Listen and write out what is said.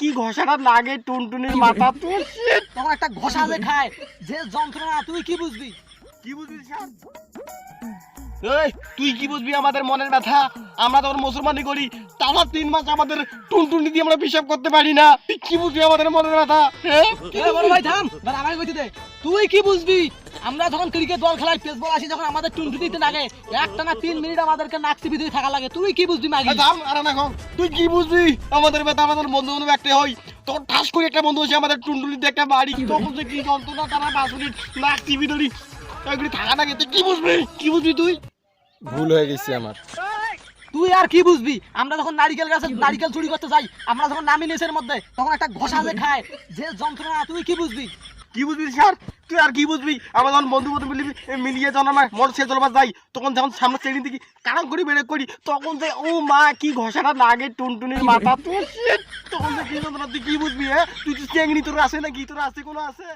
কি ঘষাটা লাগে টুনটুনির মাথা? তুই তখন একটা ঘষা যে খায় যে যন্ত্রণা তুই কি বুঝবি? কি বুঝবি স্যার? এই তুই কি বুঝবি আমাদের মনের ব্যথা? আমরা তখন মুসলমানি করি। টানা তিন মাস আমাদের টুনটুনি দিয়ে আমরা হিসাব করতে পারি না। তুই কি বুঝবি আমাদের মনের ব্যথা? হ্যাঁ ভাই থাম। আমাকে কইতে দে। তুই কি বুঝবি? আমরা যখন ক্রিকেট বল খেলাই পেস বল আসি যখন আমাদের টুনটুনিতে লাগে একটা না তিন মিনিট আমাদেরকে নাক চিপি দিয়ে থাকা লাগে। তুই কি বুঝবি মাগি? থাম, আরে না কম। তুই কি বুঝবি? আমাদের ব্যথা আমাদের বন্ধু বান্ধব একটা হয়। তখন ঠাস করে একটা বন্ধু এসে আমাদের টুনটুনিতে একটা বাড়ি। তখন কি যন্ত্রণা? তারা বাসুরি নাক টিভি ধরি। এগুলি থাকা লাগে তুই কি বুঝবি? কি বুঝবি তুই? ভুল হয়ে গেছে আমার। তুই আর কি বুঝবি? আমরা যখন নারিকেল গাছে নারিকেল চুরি করতে যাই আমরা যখন নামি নিচের মধ্যে তখন একটা ঘষা যে খায় যে যন্ত্রণা তুই কি বুঝবি? কি বুঝবি স্যার? তুই আর কি বুঝবি? আমার যখন বন্ধু বন্ধু মিলিবি মিলিয়ে যখন আমার মোটর সাইকেল চলবার যাই তখন যখন সামনে ট্রেনিং দেখি কারণ করি বেড়ে করি তখন যে ও মা কি ঘষাটা লাগে টুনটুনির মাথা। তুই তখন যে কি যন্ত্রণা তুই কি বুঝবি হ্যাঁ? তুই তো চেংড়ি তোর আছে না কি তোর আছে কোনো আছে?